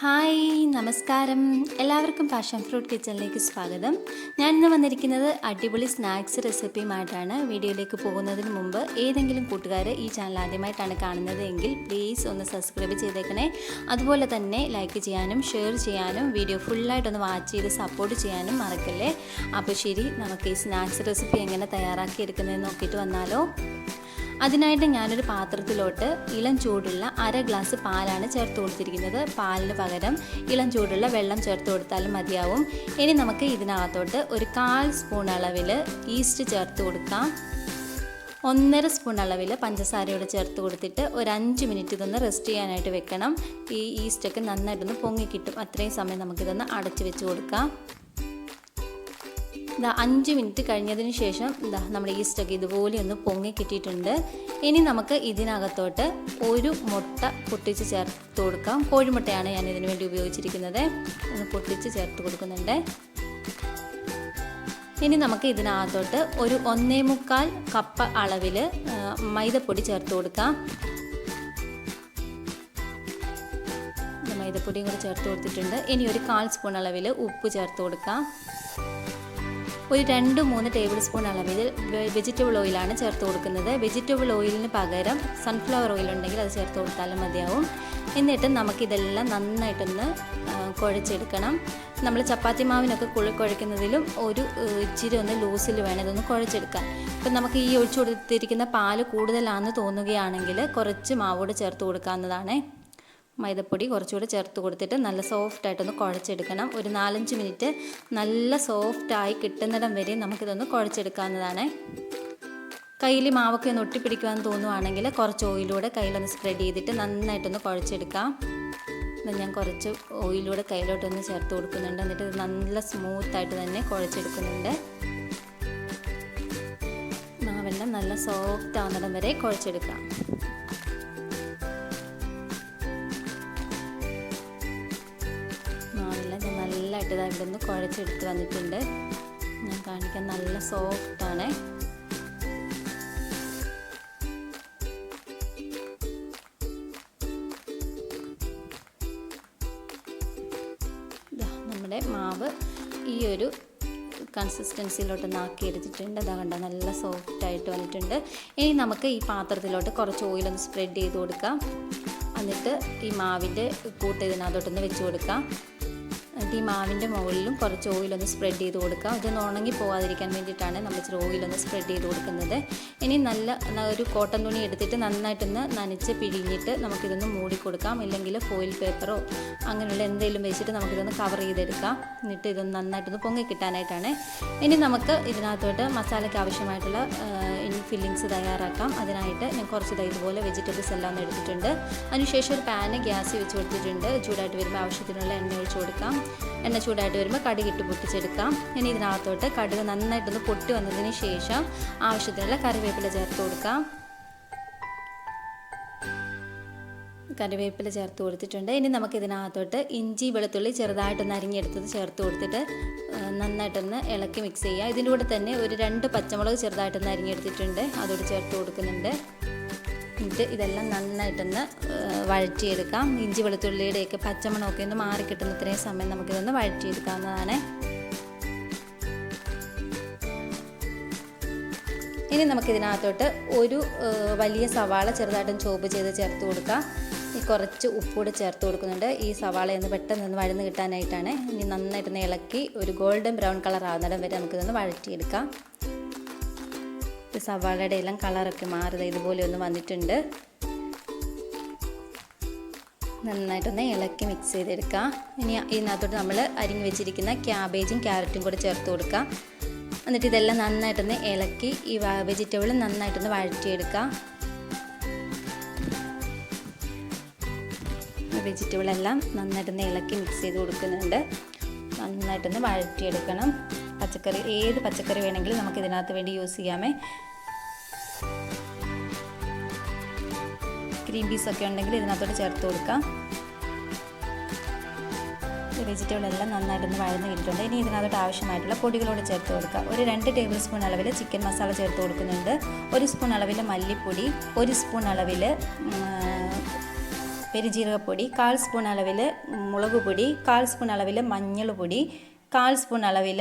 Hi നമസ്കാരം. എല്ലാവർക്കും passion fruit കിച്ചണിലേക്ക് സ്വാഗതം. ഞാൻ ഇന്ന് വന്നിരിക്കുന്നത് അടിപൊളി സ്നാക്സ് റെസിപ്പിയുമായിട്ടാണ് വീഡിയോയിലേക്ക് പോകുന്നതിന് മുമ്പ് ഏതെങ്കിലും കൂട്ടുകാർ ഈ ചാനൽ ആദ്യമായിട്ടാണ് കാണുന്നത് എങ്കിൽ പ്ലീസ് ഒന്ന് സബ്സ്ക്രൈബ് ചെയ്തേക്കണേ. അതുപോലെ തന്നെ ലൈക്ക് ചെയ്യാനും ഷെയർ ചെയ്യാനും വീഡിയോ ഫുള്ളായിട്ടൊന്ന് വാച്ച് ചെയ്ത് സപ്പോർട്ട് ചെയ്യാനും മറക്കല്ലേ? അപ്പോൾ ശരി നമുക്ക് ഈ സ്നാക്സ് റെസിപ്പി എങ്ങനെ തയ്യാറാക്കി എടുക്കുന്നതെന്ന് നോക്കിയിട്ട് വന്നാലോ. അതിനായിട്ട് ഞാനൊരു പാത്രത്തിലോട്ട് ഇളം ചൂടുള്ള അര ഗ്ലാസ് പാലാണ് ചേർത്ത് കൊടുത്തിരിക്കുന്നത്. പാലിന് പകരം ഇളം ചൂടുള്ള വെള്ളം ചേർത്ത് കൊടുത്താലും മതിയാവും. ഇനി നമുക്ക് ഇതിനകത്തോട്ട് ഒരു കാൽ സ്പൂൺ അളവിൽ ഈസ്റ്റ് ചേർത്ത് കൊടുക്കാം. ഒന്നര സ്പൂൺ അളവിൽ പഞ്ചസാരയോട് ചേർത്ത് കൊടുത്തിട്ട് ഒരു അഞ്ച് മിനിറ്റ് ഇതൊന്ന് റെസ്റ്റ് ചെയ്യാനായിട്ട് വെക്കണം. ഈ ഈസ്റ്റൊക്കെ നന്നായിട്ടൊന്ന് പൊങ്ങിക്കിട്ടും അത്രയും സമയം നമുക്കിതൊന്ന് അടച്ചു വെച്ച് കൊടുക്കാം. ഇതാ അഞ്ച് മിനിറ്റ് കഴിഞ്ഞതിന് ശേഷം ഇതാ നമ്മുടെ ഈസ്റ്റൊക്കെ ഇതുപോലെ ഒന്ന് പൊങ്ങി കിട്ടിയിട്ടുണ്ട്. ഇനി നമുക്ക് ഇതിനകത്തോട്ട് ഒരു മുട്ട പൊട്ടിച്ച് ചേർത്ത് കൊടുക്കാം. കോഴിമുട്ടയാണ് ഞാൻ ഇതിനു വേണ്ടി ഉപയോഗിച്ചിരിക്കുന്നത്. ഒന്ന് പൊട്ടിച്ച് ചേർത്ത് കൊടുക്കുന്നുണ്ട്. ഇനി നമുക്ക് ഇതിനകത്തോട്ട് ഒരു ഒന്നേ മുക്കാൽ കപ്പ് അളവിൽ മൈദപ്പൊടി ചേർത്ത് കൊടുക്കാം. മൈദപ്പൊടിയും കൂടി ചേർത്ത് കൊടുത്തിട്ടുണ്ട്. ഇനി ഒരു കാൽ സ്പൂൺ അളവിൽ ഉപ്പ് ചേർത്ത് കൊടുക്കാം. ഒരു രണ്ട് മൂന്ന് ടേബിൾ സ്പൂൺ അളവിൽ വെജിറ്റബിൾ ഓയിലാണ് ചേർത്ത് കൊടുക്കുന്നത്. വെജിറ്റബിൾ ഓയിലിന് പകരം സൺഫ്ലവർ ഓയിൽ ഉണ്ടെങ്കിൽ അത് ചേർത്ത് കൊടുത്താലും മതിയാവും. എന്നിട്ട് നമുക്കിതെല്ലാം നന്നായിട്ടൊന്ന് കുഴച്ചെടുക്കണം. നമ്മൾ ചപ്പാത്തി മാവിനൊക്കെ കുഴ കുഴയ്ക്കുന്നതിലും ഒരു ഇച്ചിരി ഒന്ന് ലൂസിൽ വേണം ഇതൊന്ന് കുഴച്ചെടുക്കാൻ. ഇപ്പം നമുക്ക് ഈ ഒഴിച്ചു കൊടുത്തിരിക്കുന്ന പാൽ കൂടുതലാണെന്ന് തോന്നുകയാണെങ്കിൽ കുറച്ച് മാവോട് ചേർത്ത് കൊടുക്കാവുന്നതാണ്. മൈദപ്പൊടി കുറച്ചുകൂടെ ചേർത്ത് കൊടുത്തിട്ട് നല്ല സോഫ്റ്റായിട്ടൊന്ന് കുഴച്ചെടുക്കണം. ഒരു നാലഞ്ച് മിനിറ്റ് നല്ല സോഫ്റ്റായി കിട്ടുന്നിടം വരെ നമുക്കിതൊന്ന് കുഴച്ചെടുക്കാവുന്നതാണ്. കയ്യിൽ മാവൊക്കെ ഒന്ന് ഒട്ടിപ്പിടിക്കുവാൻ തോന്നുവാണെങ്കിൽ കുറച്ച് ഓയിലൂടെ കയ്യിലൊന്ന് സ്പ്രെഡ് ചെയ്തിട്ട് നന്നായിട്ടൊന്ന് കുഴച്ചെടുക്കാം. ഞാൻ കുറച്ച് ഓയിലൂടെ കയ്യിലോട്ടൊന്ന് ചേർത്ത് കൊടുക്കുന്നുണ്ട്. എന്നിട്ട് നല്ല സ്മൂത്തായിട്ട് തന്നെ കുഴച്ചെടുക്കുന്നുണ്ട്. മാവെല്ലാം നല്ല സോഫ്റ്റ് ആവുന്നിടം വരെ കുഴച്ചെടുക്കാം. ഇവിടെ കുഴച്ചെടുത്ത് വന്നിട്ടുണ്ട്. ഞാൻ കാണിക്കാൻ നല്ല സോഫ്റ്റാണ്. നമ്മുടെ മാവ് ഈ ഒരു കൺസിസ്റ്റൻസിയിലോട്ട് നാക്കി എടുത്തിട്ടുണ്ട് അതാ കണ്ട നല്ല സോഫ്റ്റായിട്ട് വന്നിട്ടുണ്ട്. ഇനി നമുക്ക് ഈ പാത്രത്തിലോട്ട് കുറച്ച് ഓയിലൊന്ന് സ്പ്രെഡ് ചെയ്ത് കൊടുക്കാം. എന്നിട്ട് ഈ മാവിന്റെ കൂട്ട് ഇതിനകത്തോട്ടൊന്ന് വെച്ച് കൊടുക്കാം. എന്നിട്ട് ഈ മാവിന്റെ മുകളിലും കുറച്ച് ഓയിലൊന്ന് സ്പ്രെഡ് ചെയ്ത് കൊടുക്കുക. ഇതൊന്ന് ഉണങ്ങി പോകാതിരിക്കാൻ വേണ്ടിയിട്ടാണ് നമ്മൾ ഇച്ചിരി ഓയിലൊന്ന് സ്പ്രെഡ് ചെയ്ത് കൊടുക്കുന്നത്. ഇനി നല്ല ഒരു കോട്ടൺ തുണി എടുത്തിട്ട് നന്നായിട്ടൊന്ന് നനച്ച് പിഴിഞ്ഞിട്ട് നമുക്കിതൊന്ന് മൂടിക്കൊടുക്കാം ഇല്ലെങ്കിൽ ഫോയിൽ പേപ്പറോ അങ്ങനെയുള്ള എന്തെങ്കിലും വെച്ചിട്ട് നമുക്കിതൊന്ന് കവർ ചെയ്തെടുക്കാം. എന്നിട്ട് ഇതൊന്ന് നന്നായിട്ടൊന്ന് പൊങ്ങി കിട്ടാനായിട്ടാണ്. ഇനി നമുക്ക് ഇതിനകത്തോട്ട് മസാലയ്ക്ക് ആവശ്യമായിട്ടുള്ള ഫില്ലിങ്സ് തയ്യാറാക്കാം. അതിനായിട്ട് ഞാൻ കുറച്ച് ഇതുപോലെ വെജിറ്റബിൾസ് എല്ലാം ഒന്ന് എടുത്തിട്ടുണ്ട്. അതിനുശേഷം ഒരു പാന് ഗ്യാസ് വെച്ച് കൊടുത്തിട്ടുണ്ട്. ചൂടായിട്ട് വരുമ്പോൾ ആവശ്യത്തിനുള്ള എണ്ണ ഒഴിച്ച് കൊടുക്കാം. എണ്ണ ചൂടായിട്ട് വരുമ്പോൾ കടുക് ഇട്ട് പൊട്ടിച്ചെടുക്കാം. ഇനി ഇതിനകത്തോട്ട് കടുക് നന്നായിട്ടൊന്ന് പൊട്ടി വന്നതിന് ശേഷം ആവശ്യത്തിനുള്ള കറിവേപ്പില ചേർത്ത് കൊടുക്കാം. കറിവേപ്പില ചേർത്ത് കൊടുത്തിട്ടുണ്ട്. ഇനി നമുക്ക് ഇതിനകത്തോട്ട് ഇഞ്ചി വെളുത്തുള്ളി ചെറുതായിട്ടൊന്ന് അരിഞ്ഞെടുത്തത് ചേർത്ത് കൊടുത്തിട്ട് നന്നായിട്ടൊന്ന് ഇളക്കി മിക്സ് ചെയ്യുക. ഇതിന്റെ കൂടെ തന്നെ ഒരു രണ്ട് പച്ചമുളക് ചെറുതായിട്ടൊന്ന് അരിഞ്ഞെടുത്തിട്ടുണ്ട്. അതോട് ചേർത്ത് കൊടുക്കുന്നുണ്ട്. എന്നിട്ട് ഇതെല്ലാം നന്നായിട്ടൊന്ന് വഴറ്റിയെടുക്കാം. ഇഞ്ചി വെളുത്തുള്ളിയുടെയൊക്കെ പച്ചമണമൊക്കെ ഒന്ന് മാറി കിട്ടുന്ന ഇത്രയും സമയം നമുക്കിതൊന്ന് വഴറ്റിയെടുക്കാവുന്നതാണ്. ഇനി നമുക്കിതിനകത്തോട്ട് ഒരു വലിയ സവാള ചെറുതായിട്ടും ചോപ്പ് ചെയ്ത് ചേർത്ത് കൊടുക്കാം. കുറച്ച് ഉപ്പൂടെ ചേർത്ത് കൊടുക്കുന്നുണ്ട്. ഈ സവാള ഒന്ന് പെട്ടെന്ന് വഴന്ന് കിട്ടാനായിട്ടാണ്. ഇനി നന്നായിട്ടൊന്ന് ഇളക്കി ഒരു ഗോൾഡൻ ബ്രൗൺ കളർ ആവുന്നിടം വരെ നമുക്കിതൊന്ന് വഴറ്റിയെടുക്കാം. സവാളയുടെ എല്ലാം കളറൊക്കെ മാറുക ഇതുപോലെ ഒന്ന് വന്നിട്ടുണ്ട്. നന്നായിട്ടൊന്ന് ഇളക്കി മിക്സ് ചെയ്തെടുക്കാം. ഇനി ഇതിനകത്തോട്ട് നമ്മൾ അരിഞ്ഞ് വെച്ചിരിക്കുന്ന ക്യാബേജും ക്യാരറ്റും കൂടെ ചേർത്ത് കൊടുക്കാം. എന്നിട്ട് ഇതെല്ലാം നന്നായിട്ടൊന്ന് ഇളക്കി ഈ വെജിറ്റബിൾ നന്നായിട്ടൊന്ന് വഴറ്റിയെടുക്കാം. വെജിറ്റബിൾ എല്ലാം നന്നായിട്ടൊന്ന് ഇളക്കി മിക്സ് ചെയ്ത് കൊടുക്കുന്നുണ്ട്. നന്നായിട്ടൊന്ന് വഴറ്റിയെടുക്കണം. പച്ചക്കറി ഏത് പച്ചക്കറി വേണമെങ്കിലും നമുക്ക് ഇതിനകത്ത് വേണ്ടി യൂസ് ചെയ്യാമേ. ഗ്രീൻ പീസ് ഒക്കെ ഉണ്ടെങ്കിൽ ഇതിനകത്തോട്ട് ചേർത്ത് കൊടുക്കാം. വെജിറ്റബിൾ എല്ലാം നന്നായിട്ടൊന്ന് വഴന്ന് കിട്ടിയിട്ടുണ്ട്. ഇനി ഇതിനകത്തോട്ട് ആവശ്യമായിട്ടുള്ള പൊടികളോട് ചേർത്ത് കൊടുക്കുക ഒരു രണ്ട് ടേബിൾ സ്പൂൺ അളവിൽ ചിക്കൻ മസാല ചേർത്ത് കൊടുക്കുന്നുണ്ട്. ഒരു സ്പൂൺ അളവിൽ മല്ലിപ്പൊടി ഒരു സ്പൂൺ അളവിൽ പെരുജീരകപ്പൊടി കാൽ സ്പൂൺ അളവിൽ മുളക് പൊടി കാൽ സ്പൂൺ അളവിൽ മഞ്ഞൾ പൊടി കാൽ സ്പൂൺ അളവിൽ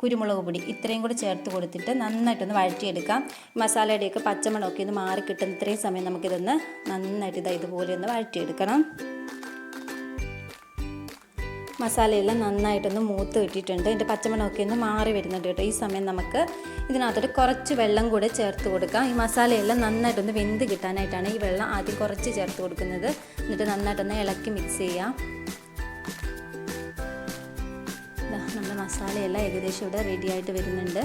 കുരുമുളക് പൊടി ഇത്രയും കൂടി ചേർത്ത് കൊടുത്തിട്ട് നന്നായിട്ടൊന്ന് വഴറ്റിയെടുക്കാം. മസാലയുടെയൊക്കെ പച്ചമണമൊക്കെ ഒന്ന് മാറി കിട്ടുന്ന ഇത്രയും സമയം നമുക്കിതൊന്ന് നന്നായിട്ട് ഇതാ ഇതുപോലെ ഒന്ന് വഴറ്റിയെടുക്കണം. മസാലയെല്ലാം നന്നായിട്ടൊന്ന് മൂത്ത് കിട്ടിയിട്ടുണ്ട്. ഇതിന്റെ പച്ചമണമൊക്കെ ഒന്ന് മാറി വരുന്നുണ്ട് കേട്ടോ. ഈ സമയം നമുക്ക് ഇതിനകത്തോട്ട് കുറച്ച് വെള്ളം കൂടെ ചേർത്ത് കൊടുക്കാം. ഈ മസാലയെല്ലാം നന്നായിട്ടൊന്ന് വെന്ത് കിട്ടാനായിട്ടാണ് ഈ വെള്ളം ആദ്യം കുറച്ച് ചേർത്ത് കൊടുക്കുന്നത്. എന്നിട്ട് നന്നായിട്ടൊന്ന് ഇളക്കി മിക്സ് ചെയ്യാം. നമ്മുടെ മസാലയെല്ലാം ഏകദേശം ഇവിടെ റെഡി ആയിട്ട് വരുന്നുണ്ട്.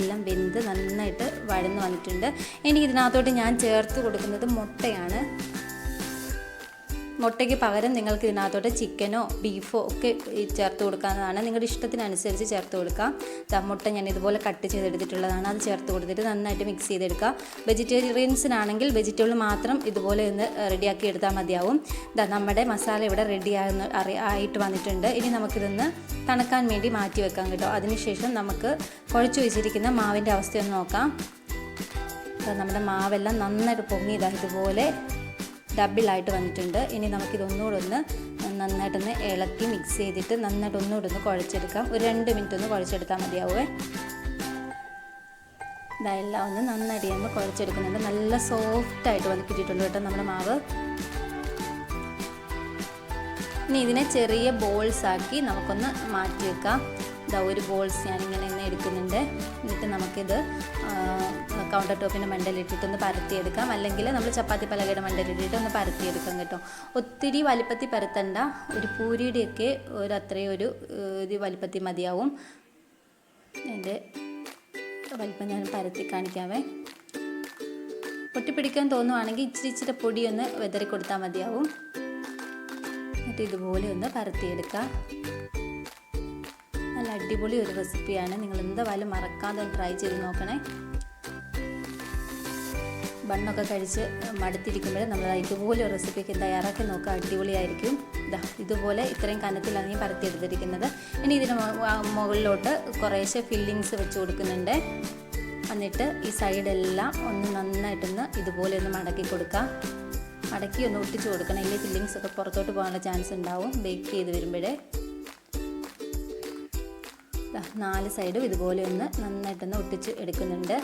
എല്ലാം വെന്ത് നന്നായിട്ട് വഴന്ന് വന്നിട്ടുണ്ട്. ഇനി ഇതിനകത്തോട്ട് ഞാൻ ചേർത്ത് കൊടുക്കുന്നത് മുട്ടയാണ്. മുട്ടയ്ക്ക് പകരം നിങ്ങൾക്ക് ഇതിനകത്തോട്ട് ചിക്കനോ ബീഫോ ഒക്കെ ചേർത്ത് കൊടുക്കാവുന്നതാണ്. നിങ്ങളുടെ ഇഷ്ടത്തിനനുസരിച്ച് ചേർത്ത് കൊടുക്കാം. മുട്ട ഞാൻ ഇതുപോലെ കട്ട് ചെയ്തെടുത്തിട്ടുള്ളതാണ്. അത് ചേർത്ത് കൊടുത്തിട്ട് നന്നായിട്ട് മിക്സ് ചെയ്തെടുക്കുക. വെജിറ്റേറിയൻസിനാണെങ്കിൽ വെജിറ്റബിൾ മാത്രം ഇതുപോലെ ഒന്ന് റെഡിയാക്കി എടുത്താൽ മതിയാവും. ദാ നമ്മുടെ മസാല ഇവിടെ റെഡി ആകുന്ന ആയിട്ട് വന്നിട്ടുണ്ട്. ഇനി നമുക്കിതൊന്ന് തണുക്കാൻ വേണ്ടി മാറ്റി വെക്കാം കേട്ടോ. അതിനുശേഷം നമുക്ക് കുഴച്ച് വെച്ചിരിക്കുന്ന മാവിന്റെ അവസ്ഥയൊന്ന് നോക്കാം. നമ്മുടെ മാവെല്ലാം നന്നായിട്ട് പൊങ്ങിയതാണ് ഇതാ ഇതുപോലെ ഡബിളായിട്ട് വന്നിട്ടുണ്ട്. ഇനി നമുക്കിതൊന്നുകൂടെ ഒന്ന് നന്നായിട്ടൊന്ന് ഇളക്കി മിക്സ് ചെയ്തിട്ട് നന്നായിട്ട് ഒന്നുകൂടെ ഒന്ന് കുഴച്ചെടുക്കാം. ഒരു രണ്ട് മിനിറ്റ് ഒന്ന് കുഴച്ചെടുത്താൽ മതിയാവുമേ ഇതെല്ലാം ഒന്ന് നന്നായിട്ട് ചെയ്യുമ്പോൾ കുഴച്ചെടുക്കുന്നുണ്ട്. നല്ല സോഫ്റ്റായിട്ട് വന്ന് കിട്ടിയിട്ടുണ്ട് കേട്ടോ നമ്മുടെ മാവ്. ഇനി ഇതിനെ ചെറിയ ബോൾസ് ആക്കി നമുക്കൊന്ന് മാറ്റി വെക്കാം ഇതാ ഒരു ബോൾസ് ഞാനിങ്ങനെ എടുക്കുന്നുണ്ട്. എന്നിട്ട് നമുക്കിത് കൗണ്ടർ ടോപ്പിന്റെ മണ്ടലിട്ടിട്ടൊന്ന് പരത്തിയെടുക്കാം. അല്ലെങ്കിൽ നമ്മൾ ചപ്പാത്തി പലകയുടെ മണ്ടലിട്ടിട്ട് ഒന്ന് പരത്തിയെടുക്കാം കേട്ടോ. ഒത്തിരി വലിപ്പത്തിൽ പരത്തണ്ട. ഒരു പൂരിയുടെയൊക്കെ ഒരു അത്രയും ഒരു ഇത് വലിപ്പത്തിൽ മതിയാവും. എന്റെ വലിപ്പം ഞാൻ പരത്തി കാണിക്കാവേ. പൊട്ടിപ്പിടിക്കാൻ തോന്നുവാണെങ്കിൽ ഇച്ചിരി ഇച്ചിരി പൊടി ഒന്ന് വെതറി കൊടുത്താൽ മതിയാവും. എന്നിട്ട് ഇതുപോലെ ഒന്ന് പരത്തിയെടുക്കുക നല്ല അടിപൊളി ഒരു റെസിപ്പിയാണ് നിങ്ങൾ എന്തായാലും മറക്കാതെ ട്രൈ ചെയ്ത് നോക്കണേ. ബണ്ണൊക്കെ കഴിച്ച് മടുത്തിരിക്കുമ്പോൾ നമ്മൾ ഇതുപോലെ റെസിപ്പിക്ക് തയ്യാറാക്കി നോക്കുക. അടിപൊളിയായിരിക്കും. ഇതാ ഇതുപോലെ ഇത്രയും കനത്തിലാണ് ഞാൻ പരത്തിയെടുത്തിരിക്കുന്നത്. ഇനി ഇതിന് മുകളിലോട്ട് കുറേശ്ശെ ഫില്ലിങ്സ് വെച്ച് കൊടുക്കുന്നുണ്ട്. എന്നിട്ട് ഈ സൈഡെല്ലാം ഒന്ന് നന്നായിട്ടൊന്ന് ഇതുപോലെ ഒന്ന് മടക്കി കൊടുക്കുക. മടക്കി ഒന്ന് ഒട്ടിച്ച് കൊടുക്കണം. ഇല്ലെങ്കിൽ ഫില്ലിങ്സ് ഒക്കെ പുറത്തോട്ട് പോകാനുള്ള ചാൻസ് ഉണ്ടാവും. ബേക്ക് ചെയ്ത് വരുമ്പോഴേ. നാല് സൈഡും ഇതുപോലെ ഒന്ന് നന്നായിട്ടൊന്ന് ഒട്ടിച്ച് എടുക്കുന്നുണ്ട്.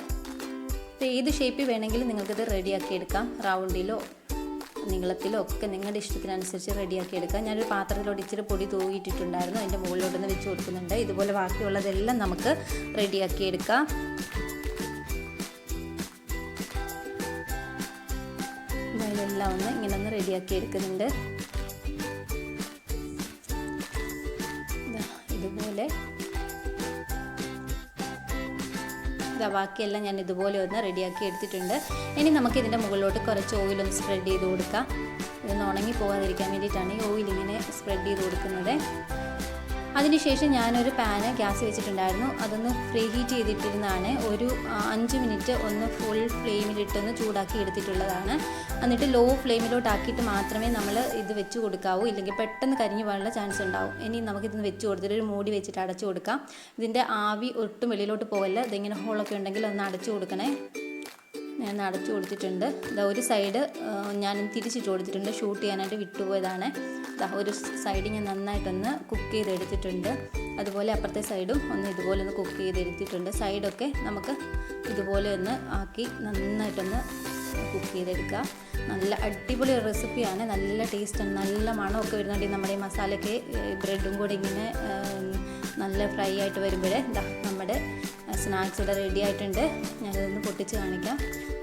ഏത് ഷേപ്പിൽ വേണമെങ്കിലും നിങ്ങൾക്കിത് റെഡിയാക്കി എടുക്കാം റൗണ്ടിലോ നീളത്തിലോ ഒക്കെ നിങ്ങളുടെ ഇഷ്ടത്തിനനുസരിച്ച് റെഡിയാക്കി എടുക്കാം ഞാനൊരു പാത്രത്തിലോട്ട് ഇച്ചിരി പൊടി തൂകിയിട്ടിട്ടുണ്ടായിരുന്നു. അതിന്റെ മുകളിലോട്ടൊന്ന് വെച്ച് കൊടുക്കുന്നുണ്ട്. ഇതുപോലെ ബാക്കിയുള്ളതെല്ലാം നമുക്ക് റെഡിയാക്കി എടുക്കാം ഇതെല്ലാം ഒന്ന് ഇങ്ങനെ ഒന്ന് റെഡിയാക്കി എടുക്കുന്നുണ്ട് ബാക്കിയെല്ലാം ഞാൻ ഇതുപോലെ ഒന്ന് റെഡിയാക്കി എടുത്തിട്ടുണ്ട്. ഇനി നമുക്ക് ഇതിന്റെ മുകളിലോട്ട് കുറച്ച് ഓയിലൊന്ന് സ്പ്രെഡ് ചെയ്ത് കൊടുക്കാം. ഇതൊന്ന് ഉണങ്ങി പോകാതിരിക്കാൻ വേണ്ടിയിട്ടാണ് ഈ ഓയിൽ ഇങ്ങനെ സ്പ്രെഡ് ചെയ്ത് കൊടുക്കുന്നത്. അതിനുശേഷം ഞാനൊരു പാന് ഗ്യാസ് വെച്ചിട്ടുണ്ടായിരുന്നു. അതൊന്ന് ഫ്രീ ഹീറ്റ് ചെയ്തിട്ടിരുന്നതാണ് ഒരു അഞ്ച് മിനിറ്റ് ഒന്ന് ഫുൾ ഫ്ലെയിമിലിട്ടൊന്ന് ചൂടാക്കി എടുത്തിട്ടുള്ളതാണ്. എന്നിട്ട് ലോ ഫ്ലെയിമിലോട്ടാക്കിയിട്ട് മാത്രമേ നമ്മൾ ഇത് വെച്ച് കൊടുക്കാവൂ. ഇല്ലെങ്കിൽ പെട്ടെന്ന് കരിഞ്ഞു പോകാനുള്ള ചാൻസ് ഉണ്ടാവും. ഇനി നമുക്കിതൊന്ന് വെച്ച് കൊടുത്തിട്ട് ഒരു മൂടി വെച്ചിട്ട് അടച്ചു കൊടുക്കാം. ഇതിന്റെ ആവി ഒട്ടും വെളിയിലോട്ട് പോകല്ല. ഇതിങ്ങനെ ഹോളൊക്കെ ഉണ്ടെങ്കിൽ ഒന്ന് അടച്ചു കൊടുക്കണേ. ഞാൻ അടച്ചു കൊടുത്തിട്ടുണ്ട്. ഇതാ ഒരു സൈഡ് ഞാൻ തിരിച്ചിട്ട് കൊടുത്തിട്ടുണ്ട്. ഷൂട്ട് ചെയ്യാനായിട്ട് വിട്ടുപോയതാണ്. ഒരു സൈഡ് ഞാൻ നന്നായിട്ടൊന്ന് കുക്ക് ചെയ്തെടുത്തിട്ടുണ്ട്. അതുപോലെ അപ്പുറത്തെ സൈഡും ഒന്ന് ഇതുപോലെ ഒന്ന് കുക്ക് ചെയ്തെടുത്തിട്ടുണ്ട്. സൈഡൊക്കെ നമുക്ക് ഇതുപോലെ ഒന്ന് ആക്കി നന്നായിട്ടൊന്ന് കുക്ക് ചെയ്തെടുക്കുക നല്ല അടിപൊളി റെസിപ്പിയാണ്. നല്ല ടേസ്റ്റാണ്. നല്ല മണമൊക്കെ വരുന്നുണ്ട് നമ്മുടെ ഈ മസാലയ്ക്ക് ബ്രെഡും കൂടെ ഇങ്ങനെ നല്ല ഫ്രൈ ആയിട്ട് വരുമ്പോഴേ. ഇതാ നമ്മുടെ സ്നാക്സ് ഇവിടെ റെഡി ആയിട്ടുണ്ട്. ഞാനിതൊന്ന് പൊട്ടിച്ച് കാണിക്കാം.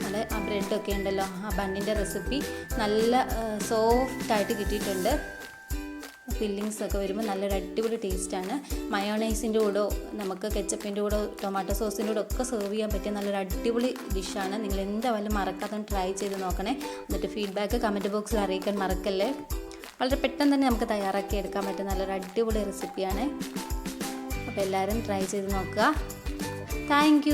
നല്ല ആ ബ്രെഡൊക്കെ ഉണ്ടല്ലോ ആ ബണ്ണിന്റെ റെസിപ്പി നല്ല സോഫ്റ്റായിട്ട് കിട്ടിയിട്ടുണ്ട്. ഫില്ലിങ്സ് ഒക്കെ വരുമ്പോൾ നല്ലൊരു അടിപൊളി ടേസ്റ്റാണ് മയോണൈസിന്റെ കൂടെ നമുക്ക് കെച്ചപ്പിന്റെ കൂടെ ടൊമാറ്റോ സോസിന്റെ കൂടെ ഒക്കെ സെർവ് ചെയ്യാൻ പറ്റിയ നല്ലൊരു അടിപൊളി ഡിഷാണ് നിങ്ങൾ എന്തായാലും മറക്കാതെ ട്രൈ ചെയ്ത് നോക്കണേ. എന്നിട്ട് ഫീഡ്ബാക്ക് കമന്റ് ബോക്സിൽ അറിയിക്കാൻ മറക്കല്ലേ. വളരെ പെട്ടെന്ന് തന്നെ നമുക്ക് തയ്യാറാക്കി എടുക്കാൻ പറ്റിയ നല്ലൊരു അടിപൊളി റെസിപ്പിയാണ് അപ്പോൾ എല്ലാവരും ട്രൈ ചെയ്ത് നോക്കുക. താങ്ക്